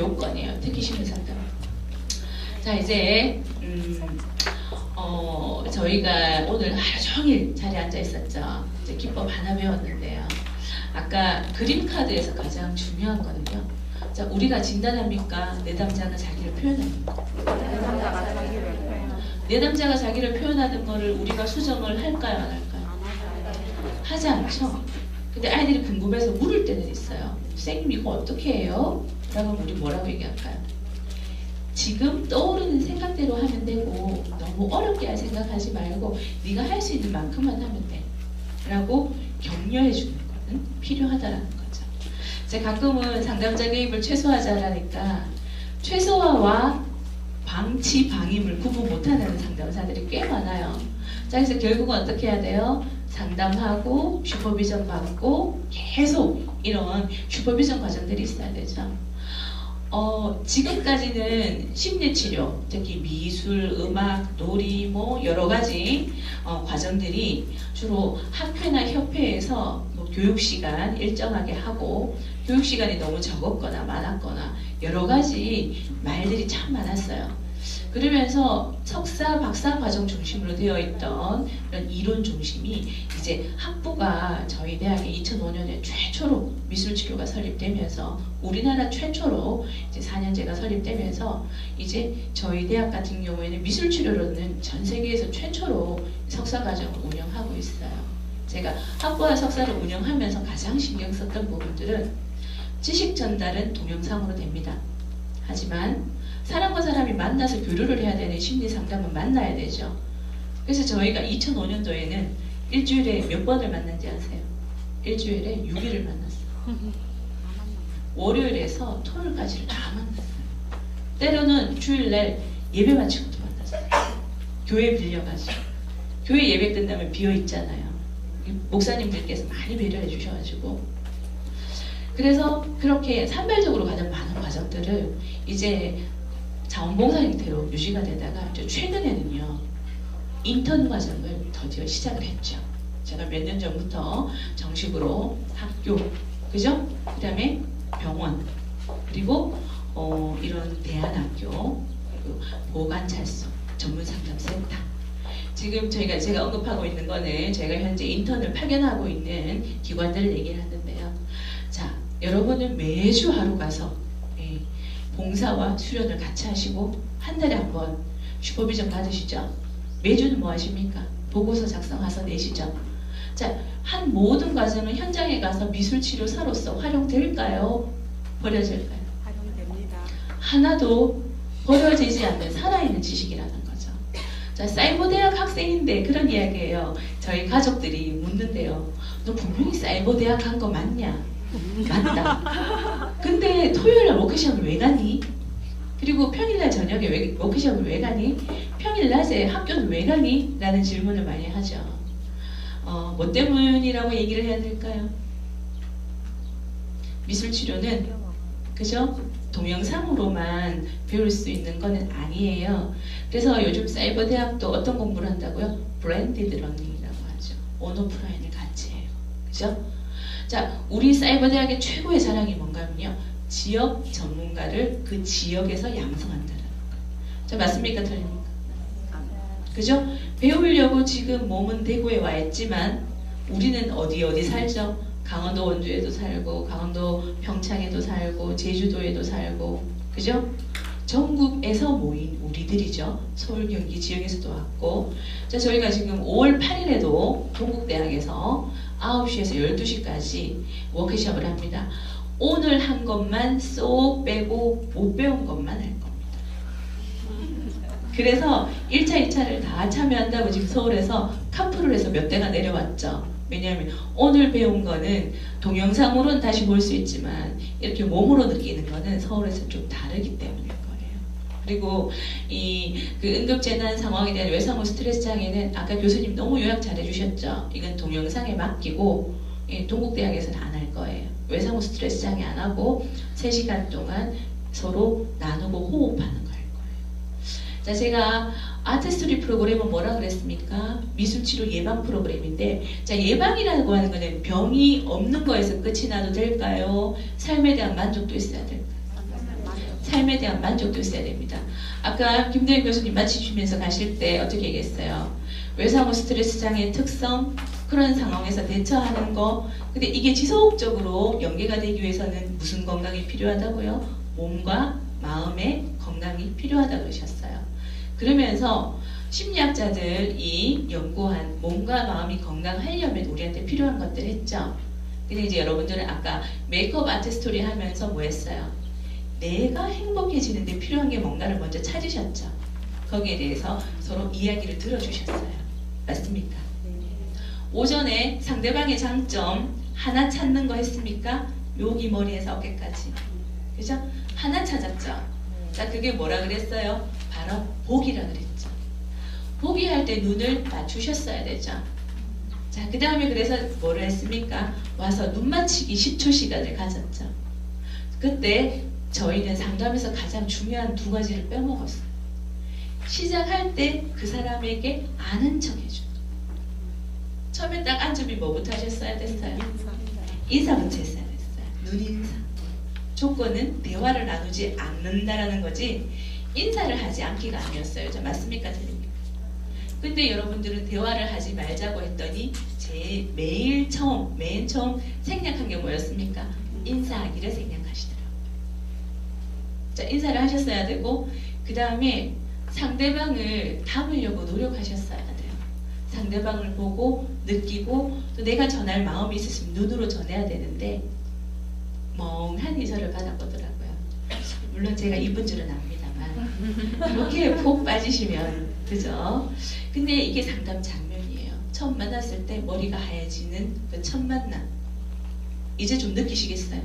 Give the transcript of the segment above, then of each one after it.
요건이에요. 특히 심리 상담. 자 이제 음, 어, 저희가 오늘 하루 종일 자리에 앉아 있었죠. 이제 기법 하나 배웠는데요. 아까 그림 카드에서 가장 중요한 거는요. 자 우리가 진단합니까? 내담자가 자기를 표현합니까? 남자가 자기를 표현. 내담자가 자기를 표현하는 거를 우리가 수정을 할까요? 안 할까요? 하지 않죠. 근데 아이들이 궁금해서 물을 때는 있어요. 선생님 이거 어떻게 해요? 라고 우리 뭐라고 얘기할까요? 지금 떠오르는 생각대로 하면 되고 너무 어렵게 생각하지 말고 네가 할 수 있는 만큼만 하면 돼. 라고 격려해 주는 거는 필요하다라는 거죠. 제가 가끔은 상담자 개입을 최소화하자라니까 최소화와 방치 방임을 구분 못하는 상담사들이 꽤 많아요. 자 그래서 결국은 어떻게 해야 돼요? 상담하고 슈퍼비전 받고 계속 이런 슈퍼비전 과정들이 있어야 되죠. 어, 지금까지는 심리치료, 특히 미술, 음악, 놀이, 뭐 여러 가지 어, 과정들이 주로 학회나 협회에서 뭐 교육 시간 일정하게 하고 교육 시간이 너무 적었거나 많았거나 여러 가지 말들이 참 많았어요. 그러면서 석사, 박사 과정 중심으로 되어 있던 이런 이론 중심이 이제 학부가 저희 대학에 2005년에 최초로 미술 치료가 설립되면서 우리나라 최초로 이제 4년제가 설립되면서 이제 저희 대학 같은 경우에는 미술 치료로는 전 세계에서 최초로 석사 과정을 운영하고 있어요. 제가 학부와 석사를 운영하면서 가장 신경 썼던 부분들은 지식 전달은 동영상으로 됩니다. 하지만 사람과 사람이 만나서 교류를 해야 되는 심리 상담은 만나야 되죠. 그래서 저희가 2005년도에는 일주일에 몇 번을 만난지 아세요? 일주일에 6일을 만났어요. 월요일에서 토요일까지를 다 만났어요. 때로는 주일날 예배 마치고도 만났어요. 교회 빌려가지고. 교회 예배 끝나면 비어 있잖아요. 목사님들께서 많이 배려해 주셔가지고. 그래서 그렇게 산발적으로 가는 많은 과정들을 이제 자원봉사 형태로 유지가 되다가 최근에는요 인턴 과정을 드디어 시작을 했죠. 제가 몇 년 전부터 정식으로 학교, 그죠? 그 다음에 병원, 그리고 어, 이런 대안학교, 그리고 보건찰소, 전문상담센터. 지금 저희가 제가 언급하고 있는 거는 제가 현재 인턴을 파견하고 있는 기관들을 얘기를 하는데요. 자, 여러분은 매주 하루 가서 예, 봉사와 수련을 같이 하시고 한 달에 한 번 슈퍼비전 받으시죠. 매주는 뭐 하십니까? 보고서 작성해서 내시죠. 자, 한 모든 과정은 현장에 가서 미술치료사로서 활용될까요? 버려질까요? 활용됩니다. 하나도 버려지지 않는 살아있는 지식이라는 거죠. 자, 사이버 대학 학생인데 그런 이야기예요. 저희 가족들이 묻는데요. 너 분명히 사이버 대학 한거 맞냐? 맞다. 근데 토요일날 워크숍을 왜 가니? 그리고 평일날 저녁에 왜, 워크숍을 왜 가니? 평일 낮에 학교는 왜 가니? 라는 질문을 많이 하죠. 어, 뭐 때문이라고 얘기를 해야 될까요? 미술 치료는 그죠? 동영상으로만 배울 수 있는 거는 아니에요. 그래서 요즘 사이버 대학도 어떤 공부를 한다고요? 브랜디드 러닝이라고 하죠. 온오프라인을 같이 해요. 그죠? 자, 우리 사이버 대학의 최고의 자랑이 뭔가면요. 지역 전문가를 그 지역에서 양성한다는 거예요. 자, 맞습니까? 틀립니까? 그죠? 배우려고 지금 몸은 대구에 와 있지만 우리는 어디 어디 살죠? 강원도 원주에도 살고 강원도 평창에도 살고 제주도에도 살고 그죠? 전국에서 모인 우리들이죠. 서울 경기 지역에서도 왔고 자 저희가 지금 5월 8일에도 동국대학에서 9시에서 12시까지 워크숍을 합니다. 오늘 한 것만 쏙 빼고 못 배운 것만 할 겁니다. 그래서 1차, 2차를 다 참여한다고 지금 서울에서 카풀을 해서 몇 대가 내려왔죠. 왜냐하면 오늘 배운 거는 동영상으로는 다시 볼 수 있지만 이렇게 몸으로 느끼는 거는 서울에서 좀 다르기 거예요. 그리고 이 그 응급재난 상황에 대한 외상후 스트레스 장애는 아까 교수님 너무 요약 잘 해주셨죠. 이건 동영상에 맡기고 예, 동국대학에서는 안 할 거예요. 외상후 스트레스 장애 안 하고 3시간 동안 서로 나누고 호흡하는 거 할 거예요. 자, 제가 아트스토리 프로그램은 뭐라 그랬습니까? 미술치료 예방 프로그램인데 자 예방이라고 하는 거는 병이 없는 거에서 끝이 나도 될까요? 삶에 대한 만족도 있어야 될까요? 삶에 대한 만족도 있어야 됩니다. 아까 김대현 교수님 마치시면서 가실 때 어떻게 얘기했어요? 외상후 스트레스 장애의 특성, 그런 상황에서 대처하는 거. 근데 이게 지속적으로 연계가 되기 위해서는 무슨 건강이 필요하다고요? 몸과 마음의 건강이 필요하다 그러셨어요. 그러면서 심리학자들이 연구한 몸과 마음이 건강하려면 우리한테 필요한 것들 했죠. 근데 이제 여러분들은 아까 메이크업 아트 스토리 하면서 뭐 했어요? 내가 행복해지는 데 필요한 게 뭔가를 먼저 찾으셨죠. 거기에 대해서 서로 이야기를 들어주셨어요. 맞습니까? 오전에 상대방의 장점 하나 찾는 거 했습니까? 여기 머리에서 어깨까지. 그죠? 하나 찾았죠. 자, 그게 뭐라 그랬어요? 바로 복이라 그랬죠. 복이 할때 눈을 맞추셨어야 되죠. 자, 그 다음에 그래서 뭐를 했습니까? 와서 눈 맞추기 10초 시간을 가졌죠. 그때 저희는 상담에서 가장 중요한 두 가지를 빼먹었어요. 시작할 때 그 사람에게 아는 척 해줘. 처음에 딱 앉으면 뭐부터 하셨어야 됐어요? 인사부터 했어야 됐어요. 눈인사. 조건은 대화를 나누지 않는다라는 거지 인사를 하지 않기가 아니었어요. 저 맞습니까? 틀립니까? 근데 여러분들은 대화를 하지 말자고 했더니 제 매일 처음, 맨 처음 생략한 게 뭐였습니까? 인사하기를 생략하시더라고요. 자, 인사를 하셨어야 되고 그 다음에 상대방을 담으려고 노력하셨어야 돼요. 상대방을 보고 느끼고 또 내가 전할 마음이 있으시면 눈으로 전해야 되는데 멍하니 저를 바라보더라고요. 물론 제가 이쁜 줄은 압니다만 이렇게 푹 빠지시면 그죠? 근데 이게 상담 장면이에요. 처음 만났을 때 머리가 하얘지는 그 첫 만남. 이제 좀 느끼시겠어요?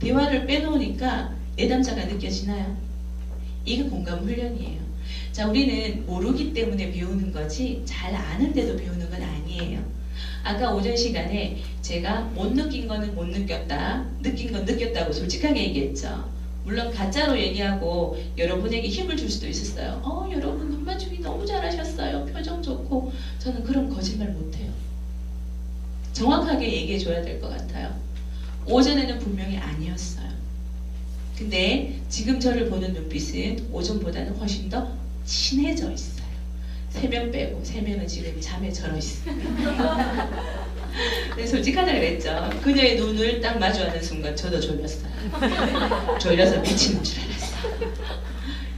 대화를 빼놓으니까 내담자가 느껴지나요? 이게 공감 훈련이에요. 자, 우리는 모르기 때문에 배우는 거지 잘 아는데도 배우는 건 아니에요. 아까 오전 시간에 제가 못 느낀 거는 못 느꼈다, 느낀 건 느꼈다고 솔직하게 얘기했죠. 물론 가짜로 얘기하고 여러분에게 힘을 줄 수도 있었어요. 어, 여러분 눈 맞추기 너무 잘하셨어요. 표정 좋고 저는 그런 거짓말 못해요. 정확하게 얘기해 줘야 될 것 같아요. 오전에는 분명히 아니었어요. 근데 지금 저를 보는 눈빛은 오전보다는 훨씬 더 친해져 있어요. 세 명 빼고 세 명은 지금 잠에 절어 있어요. 네, 솔직하다 그랬죠. 그녀의 눈을 딱 마주하는 순간 저도 졸렸어요. 졸려서 미치는 줄 알았어요.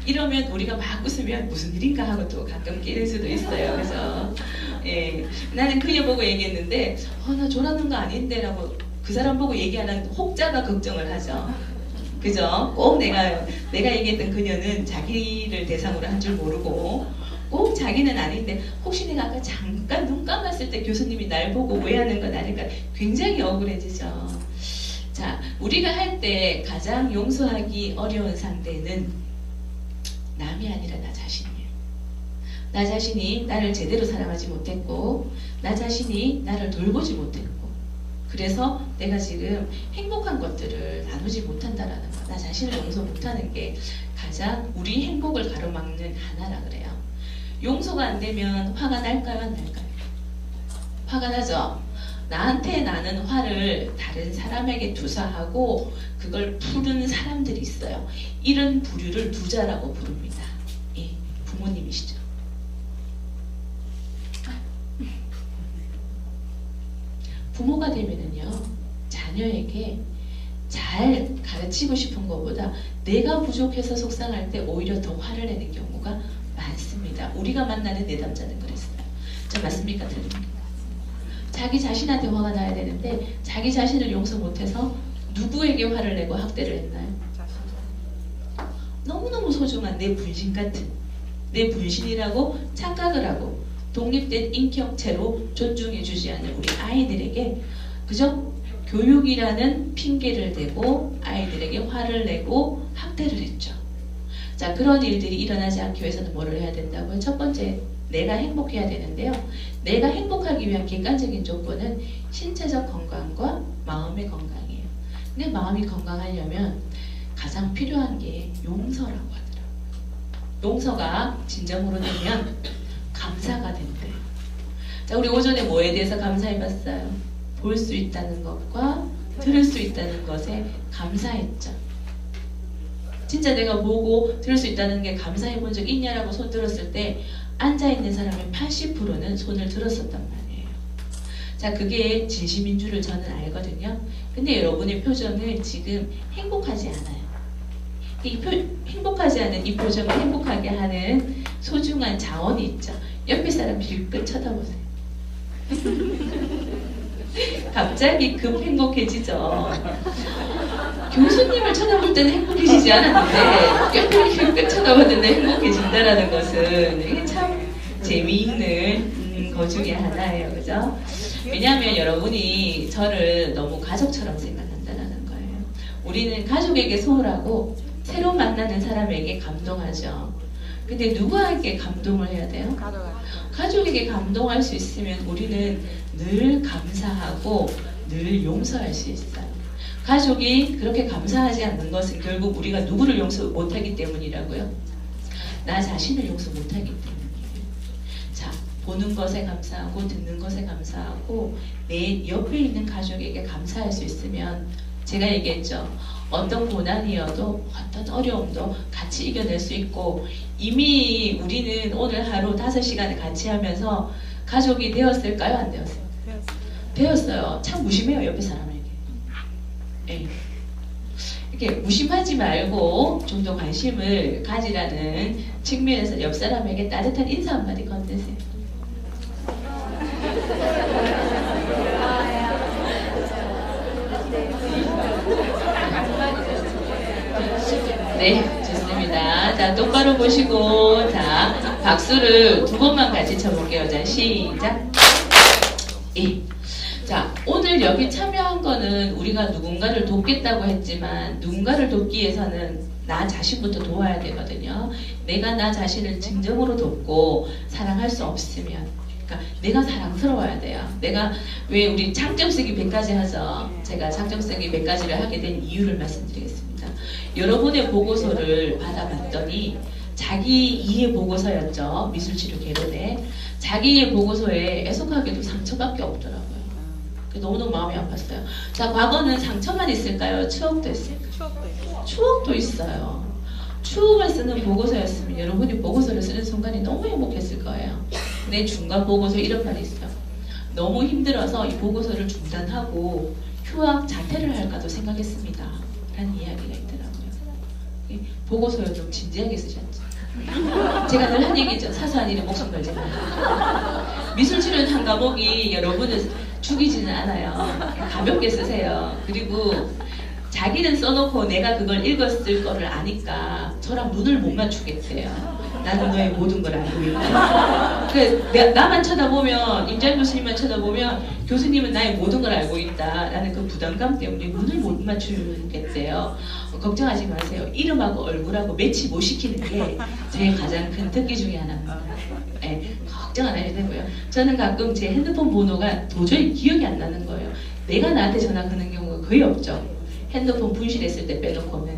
이러면 우리가 막 웃으면 무슨 일인가 하고 또 가끔 깨를 수도 있어요. 그래서 예, 나는 그녀 보고 얘기했는데 어, 나 졸았는 거 아닌데라고 그 사람 보고 얘기하는 혹자가 걱정을 하죠. 그죠? 꼭 내가 내가 얘기했던 그녀는 자기를 대상으로 한 줄 모르고 꼭 자기는 아닌데 혹시 내가 아까 잠깐 눈 감았을 때 교수님이 날 보고 오해하는 건 아닐까 굉장히 억울해지죠. 자, 우리가 할 때 가장 용서하기 어려운 상대는 남이 아니라 나 자신이에요. 나 자신이 나를 제대로 사랑하지 못했고, 나 자신이 나를 돌보지 못했고, 그래서 내가 지금 행복한 것들을 나누지 못한다라는 거, 나 자신을 용서 못하는 게 가장 우리 행복을 가로막는 하나라 그래요. 용서가 안 되면 화가 날까요, 안 날까요? 화가 나죠? 나한테 나는 화를 다른 사람에게 투사하고 그걸 푸는 사람들이 있어요. 이런 부류를 두자라고 부릅니다. 예, 부모님이시죠. 부모가 되면은요, 자녀에게 잘 가르치고 싶은 것보다 내가 부족해서 속상할 때 오히려 더 화를 내는 경우가 많습니다. 우리가 만나는 내담자는 그랬어요. 자, 맞습니까? 틀립니까? 자기 자신한테 화가 나야 되는데 자기 자신을 용서 못해서 누구에게 화를 내고 학대를 했나요? 너무너무 소중한 내 분신 같은 내 분신이라고 착각을 하고 독립된 인격체로 존중해 주지 않는 우리 아이들에게 그저 교육이라는 핑계를 대고 아이들에게 화를 내고 학대를 했죠. 자, 그런 일들이 일어나지 않기 위해서는 뭐를 해야 된다고요? 첫 번째, 내가 행복해야 되는데요. 내가 행복하기 위한 객관적인 조건은 신체적 건강과 마음의 건강이에요. 근데 마음이 건강하려면 가장 필요한 게 용서라고 하더라고요. 용서가 진정으로 되면 감사가 된대요. 자, 우리 오전에 뭐에 대해서 감사해 봤어요? 볼 수 있다는 것과 들을 수 있다는 것에 감사했죠. 진짜 내가 보고 들을 수 있다는 게 감사해 본 적 있냐라고 손 들었을 때 앉아 있는 사람의 80%는 손을 들었었단 말이에요. 자, 그게 진심인 줄을 저는 알거든요. 근데 여러분의 표정은 지금 행복하지 않아요. 이 표, 행복하지 않은 이 표정을 행복하게 하는 소중한 자원이 있죠. 옆에 사람 빌끝 쳐다보세요. 갑자기 급 행복해지죠. 교수님을 쳐다볼 때는 행복해지지 않았는데 옆에 빌끝 쳐다봤는데 행복해진다라는 것은 이게 참 재미있는 음, 것 중에 하나예요. 그죠? 왜냐하면 여러분이 저를 너무 가족처럼 생각한다는 거예요. 우리는 가족에게 소홀하고 새로 만나는 사람에게 감동하죠. 근데 누구에게 감동을 해야 돼요? 가족에게 감동할 수 있으면 우리는 늘 감사하고 늘 용서할 수 있어요. 가족이 그렇게 감사하지 않는 것은 결국 우리가 누구를 용서 못하기 때문이라고요. 나 자신을 용서 못하기 때문이에요. 자, 보는 것에 감사하고 듣는 것에 감사하고 내 옆에 있는 가족에게 감사할 수 있으면 제가 얘기했죠. 어떤 고난이어도 어떤 어려움도 같이 이겨낼 수 있고 이미 우리는 오늘 하루 다섯 시간을 같이 하면서 가족이 되었을까요? 안 되었어요? 되었어요. 참 무심해요 옆에 사람에게. 예. 이렇게 무심하지 말고 좀 더 관심을 가지라는 측면에서 옆 사람에게 따뜻한 인사 한마디 건네세요. 네, 좋습니다. 자, 똑바로 보시고, 자, 박수를 두 번만 같이 쳐볼게요. 자, 시작. 예. 자, 오늘 여기 참여한 거는 우리가 누군가를 돕겠다고 했지만, 누군가를 돕기 위해서는 나 자신부터 도와야 되거든요. 내가 나 자신을 진정으로 돕고 사랑할 수 없으면, 그러니까 내가 사랑스러워야 돼요. 내가 왜 우리 창점 쓰기 100가지 하죠. 제가 창점 쓰기 100가지를 하게 된 이유를 말씀드리겠습니다. 여러 분의 보고서를 받아봤더니 자기 이해 보고서였죠. 미술치료 개론에 자기의 보고서에 애석하게도 상처밖에 없더라고요. 너무너무 마음이 아팠어요. 자, 과거는 상처만 있을까요? 추억도 있을까요? 추억도 있고. 추억도 있어요. 추억을 쓰는 보고서였으면 여러분이 보고서를 쓰는 순간이 너무 행복했을 거예요. 내 중간 보고서 이런 말이 있어요. 너무 힘들어서 이 보고서를 중단하고 휴학 자퇴를 할까도 생각했습니다. 라는 이야기가 있더라고요. 이 보고서를 좀 진지하게 쓰셨죠. 제가 늘 한 얘기죠. 사소한 일에 목숨 걸지 말고. 미술치료는 한 과목이 여러분을 죽이지는 않아요. 가볍게 쓰세요. 그리고 자기는 써놓고 내가 그걸 읽었을 거를 아니까 저랑 눈을 못 맞추겠대요. 나는 너의 모든 걸 알고 있다. 그 내- 나만 쳐다보면 임장 교수님만 쳐다보면 교수님은 나의 모든 걸 알고 있다라는 그 부담감 때문에 눈을 못 맞추겠대요. 어, 걱정하지 마세요. 이름하고 얼굴하고 매치 못 시키는 게 제 가장 큰 특기 중에 하나입니다. 예, 걱정 안 해도 되고요. 저는 가끔 제 핸드폰 번호가 도저히 기억이 안 나는 거예요. 내가 나한테 전화 거는 경우가 거의 없죠. 핸드폰 분실했을 때 빼놓고는